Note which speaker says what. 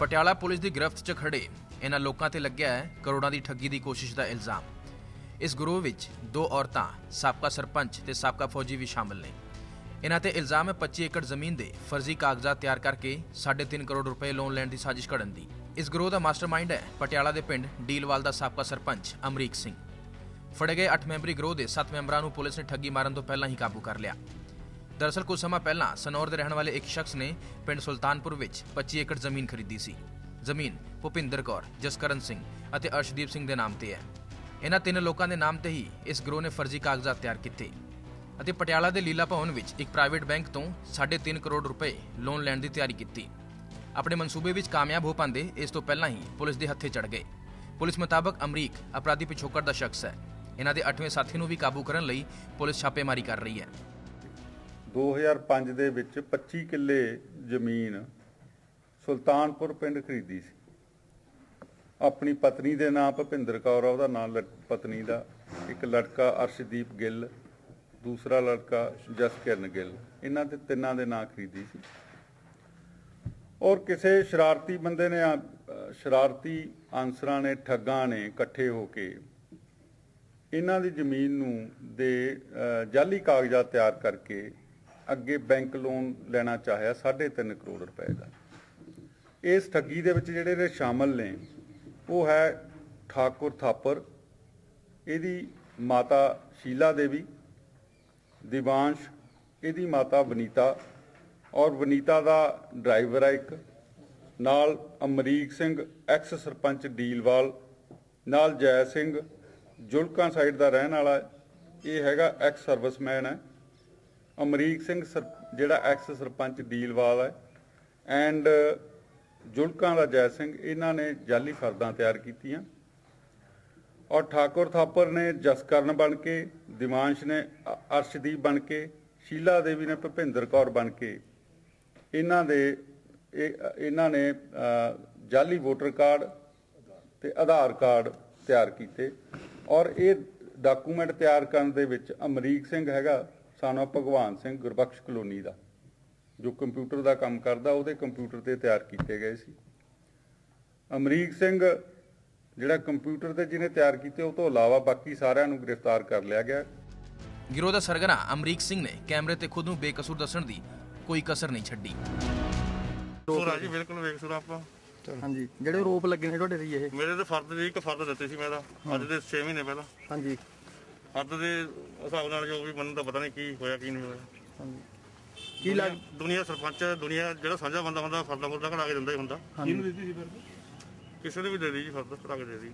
Speaker 1: Patiala police ਦੀ ਗ੍ਰਿਫਤ 'ਚ ਖੜੇ ਇਹਨਾਂ ਲੋਕਾਂ ਤੇ ਲੱਗਿਆ ਹੈ ਕਰੋੜਾਂ ਦੀ ਠੱਗੀ ਦੀ ਕੋਸ਼ਿਸ਼ ਦਾ ਇਲਜ਼ਾਮ। ਇਸ ਗਰੋਹ ਵਿੱਚ ਦੋ ਔਰਤਾਂ, ਸਾਬਕਾ ਸਰਪੰਚ ਤੇ ਸਾਬਕਾ ਫੌਜੀ ਵੀ ਸ਼ਾਮਲ ਨੇ। ਇਹਨਾਂ ਤੇ ਇਲਜ਼ਾਮ ਹੈ 25 ਏਕੜ ਜ਼ਮੀਨ ਦੇ ਫਰਜ਼ੀ ਕਾਗਜ਼ਾਤ ਤਿਆਰ ਕਰਕੇ 3.5 ਕਰੋੜ ਰੁਪਏ ਲੋਨ ਲੈਣ ਦੀ ਸਾਜ਼ਿਸ਼ ਘੜਨ ਦੀ। ਇਸ ਗਰੋਹ ਦਾ ਮਾਸਟਰਮਾਈਂਡ ਹੈ ਪਟਿਆਲਾ ਦੇ ਪਿੰਡ ਡੀਲਵਾਲ ਦਾ ਸਾਬਕਾ ਸਰਪੰਚ ਅਮਰੀਕ ਸਿੰਘ। ਫੜੇ ਗਏ 8 ਮੈਂਬਰੀ ਗਰੋਹ ਦੇ 7 ਮੈਂਬਰਾਂ ਨੂੰ ਪੁਲਿਸ ਨੇ ਠੱਗੀ ਮਾਰਨ ਤੋਂ ਪਹਿਲਾਂ ਹੀ ਕਾਬੂ ਕਰ ਲਿਆ। ਦਰਅਸਲ ਕੁਝ ਸਮਾਂ ਪਹਿਲਾਂ ਸਨੌਰ ਦੇ ਰਹਿਣ ਵਾਲੇ ਇੱਕ ਸ਼ਖਸ ਨੇ ਪਿੰਡ ਸੁਲਤਾਨਪੁਰ ਵਿੱਚ 25 ਏਕੜ ਜ਼ਮੀਨ ਖਰੀਦੀ ਸੀ। ਜ਼ਮੀਨ ਭੁਪਿੰਦਰ ਕੌਰ, ਜਸਕਰਨ ਸਿੰਘ ਅਤੇ ਅਰਸ਼ਦੀਪ ਸਿੰਘ ਦੇ ਨਾਮ ਤੇ ਹੈ। ਇਹਨਾਂ ਤਿੰਨ ਲੋਕਾਂ ਦੇ ਨਾਮ ਤੇ ਹੀ ਇਸ ਗਰੋਹ ਨੇ ਫਰਜ਼ੀ ਕਾਗਜ਼ਾਤ ਤਿਆਰ ਕੀਤੇ ਅਤੇ ਪਟਿਆਲਾ ਦੇ ਲੀਲਾ ਭਵਨ ਵਿੱਚ ਇੱਕ ਪ੍ਰਾਈਵੇਟ ਬੈਂਕ ਤੋਂ 3.5 ਕਰੋੜ ਰੁਪਏ ਲੋਨ ਲੈਣ ਦੀ ਤਿਆਰੀ ਕੀਤੀ। ਆਪਣੇ ਮਨਸੂਬੇ ਵਿੱਚ ਕਾਮਯਾਬ ਹੋ ਪਾਂਦੇ ਇਸ ਤੋਂ ਪਹਿਲਾਂ ਹੀ ਪੁਲਿਸ ਦੇ ਹੱਥੇ ਚੜ ਗਏ। ਪੁਲਿਸ ਮੁਤਾਬਕ ਅਮਰੀਕ ਅਪਰਾਧੀ ਪਿਛੋਕੜ ਦਾ ਸ਼ਖਸ ਹੈ। ਇਹਨਾਂ ਦੇ 8ਵੇਂ ਸਾਥੀ ਨੂੰ ਵੀ ਕਾਬੂ ਕਰਨ ਲਈ ਪੁਲਿਸ ਛਾਪੇਮਾਰੀ ਕਰ ਰਹੀ ਹੈ।
Speaker 2: 2005 ਦੇ ਵਿੱਚ 25 ਕਿੱਲੇ ਜ਼ਮੀਨ ਸੁਲਤਾਨਪੁਰ ਪਿੰਡ ਖਰੀਦੀ ਸੀ। ਆਪਣੀ ਪਤਨੀ ਦੇ ਨਾਮ ਭਪਿੰਦਰ ਕੌਰ ਆ, ਉਹਦਾ ਨਾਮ ਲੜ- ਪਤਨੀ ਦਾ, ਇੱਕ ਲੜਕਾ ਅਰਸ਼ਦੀਪ ਗਿੱਲ, ਦੂਸਰਾ ਲੜਕਾ ਜਸਕਿਰਨ ਗਿੱਲ, ਇਹਨਾਂ ਦੇ ਤਿੰਨਾਂ ਦੇ ਨਾਂ ਖਰੀਦੀ ਸੀ। ਔਰ ਕਿਸੇ ਸ਼ਰਾਰਤੀ ਬੰਦੇ ਨੇ ਸ਼ਰਾਰਤੀ ਆਂਸਰਾਂ ਨੇ, ਠੱਗਾਂ ਨੇ ਇਕੱਠੇ ਹੋ ਕੇ ਇਹਨਾਂ ਦੀ ਜ਼ਮੀਨ ਨੂੰ ਦੇ ਜਾਲੀ ਕਾਗਜ਼ਾਤ ਤਿਆਰ ਕਰਕੇ ਅੱਗੇ ਬੈਂਕ ਲੋਨ ਲੈਣਾ ਚਾਹਿਆ 3.5 ਕਰੋੜ ਰੁਪਏ ਦਾ। ਇਸ ਠੱਗੀ ਦੇ ਵਿੱਚ ਜਿਹੜੇ ਨੇ ਸ਼ਾਮਲ ਨੇ, ਉਹ ਹੈ ਠਾਕੁਰ ਥਾਪਰ, ਇਹਦੀ ਮਾਤਾ ਸ਼ੀਲਾ ਦੇਵੀ, ਦਿਵਾਂਸ਼, ਇਹਦੀ ਮਾਤਾ ਵਨੀਤਾ ਔਰ ਵਨੀਤਾ ਦਾ ਡਰਾਈਵਰ ਹੈ ਇੱਕ, ਨਾਲ ਅਮਰੀਕ ਸਿੰਘ, ਐਕਸ ਸਰਪੰਚ ਡੀਲਵਾਲ, ਨਾਲ ਜੈ ਸਿੰਘ, ਜੁਲਕਾਂ ਸਾਈਡ ਦਾ ਰਹਿਣ ਵਾਲਾ, ਇਹ ਹੈਗਾ ਐਕਸ ਸਰਵਿਸਮੈਨ ਹੈ। ਅਮਰੀਕ ਸਿੰਘ ਸਰ- ਜਿਹੜਾ ਐਕਸ ਸਰਪੰਚ ਡੀਲਵਾਲ ਹੈ ਐਂਡ ਜੁਲਕਾਂ ਦਾ ਜੈ ਸਿੰਘ ਇਹਨਾਂ ਨੇ ਜਾਲੀ ਫਰਦਾਂ ਤਿਆਰ ਕੀਤੀਆਂ। ਔਰ ਠਾਕੁਰ ਥਾਪਰ ਨੇ ਜਸਕਰਨ ਬਣ ਕੇ ਦਿਮਾਂਸ਼ ਨੇ ਅਰਸ਼ਦੀਪ ਬਣ ਕੇ ਸ਼ੀਲਾ ਦੇਵੀ ਨੇ ਭੁਪਿੰਦਰ ਕੌਰ ਬਣ ਕੇ ਇਹਨਾਂ ਦੇ ਇਹ ਇਹਨਾਂ ਨੇ ਅ, ਜਾਲੀ ਵੋਟਰ ਕਾਰਡ ਤੇ ਆਧਾਰ ਕਾਰਡ ਤਿਆਰ ਕੀਤੇ। ਔਰ ਇਹ ਡਾਕੂਮੈਂਟ ਤਿਆਰ ਕਰਨ ਦੇ ਵਿੱਚ ਅਮਰੀਕ ਸਿੰਘ ਹੈਗਾ ਸਾਨੋ ਭਗਵਾਨ ਸਿੰਘ ਗੁਰਬਖਸ਼ ਕਲੋਨੀ ਦਾ ਜੋ ਕੰਪਿਊਟਰ ਦਾ ਕੰਮ ਕਰਦਾ ਉਹਦੇ ਕੰਪਿਊਟਰ ਤੇ ਤਿਆਰ ਕੀਤੇ ਗਏ ਸੀ। ਅਮਰੀਕ ਸਿੰਘ ਜਿਹੜਾ ਕੰਪਿਊਟਰ ਤੇ ਜਿਹਨੇ ਤਿਆਰ ਕੀਤੇ ਉਹ ਤੋਂ ਇਲਾਵਾ ਬਾਕੀ ਸਾਰਿਆਂ ਨੂੰ ਗ੍ਰਿਫਤਾਰ ਕਰ ਲਿਆ ਗਿਆ।
Speaker 1: ਗਿਰੋਹ ਦਾ ਸਰਗਨਾ ਅਮਰੀਕ ਸਿੰਘ ਨੇ ਕੈਮਰੇ ਤੇ ਖੁਦ ਨੂੰ ਬੇਕਸੂਰ ਦੱਸਣ ਦੀ ਕੋਈ ਕਸਰ ਨਹੀਂ ਛੱਡੀ।
Speaker 3: ਸੁਰਾ ਜੀ ਬਿਲਕੁਲ ਵੇਖ ਸੁਰਾ ਆਪਾਂ।
Speaker 4: ਹਾਂਜੀ ਜਿਹੜੇ ਰੋਪ ਲੱਗੇ ਨੇ ਤੁਹਾਡੇ ਤੇ ਇਹ?
Speaker 3: ਮੇਰੇ ਤੇ ਫਰਦ ਦੀ ਇੱਕ ਫਰਦ ਦਿੱਤੇ ਸੀ ਮੈਂ ਤਾਂ ਅੱਜ ਦੇ 6 ਮਹੀਨੇ ਪਹਿਲਾਂ।
Speaker 4: ਹਾਂਜੀ।
Speaker 3: ਫਰਦ ਦੇ ਹਿਸਾਬ ਨਾਲ ਜੋ ਵੀ ਮੈਨੂੰ ਤਾਂ ਪਤਾ ਨਹੀਂ ਕੀ ਹੋਇਆ ਕੀ ਨਹੀਂ ਹੋਇਆ।
Speaker 4: ਹਾਂਜੀ। ਕੀ ਲੱਗ
Speaker 3: ਦੁਨੀਆ- ਸਰਪੰਚ ਦੁਨੀਆ ਜਿਹੜਾ ਸਾਂਝਾ ਬੰਦਾ ਹੁੰਦਾ ਫਰਦਾ ਫਰਦਾ ਕਢਾ ਕੇ ਦਿੰਦਾ ਹੀ ਹੁੰਦਾ।
Speaker 4: ਹਾਂਜੀ।
Speaker 3: ਕਿਸੇ ਨੇ ਵੀ ਦੇ ਦੀ ਜੀ ਫਰਦ ਕਢਾ ਕੇ ਦੇ ਦੀ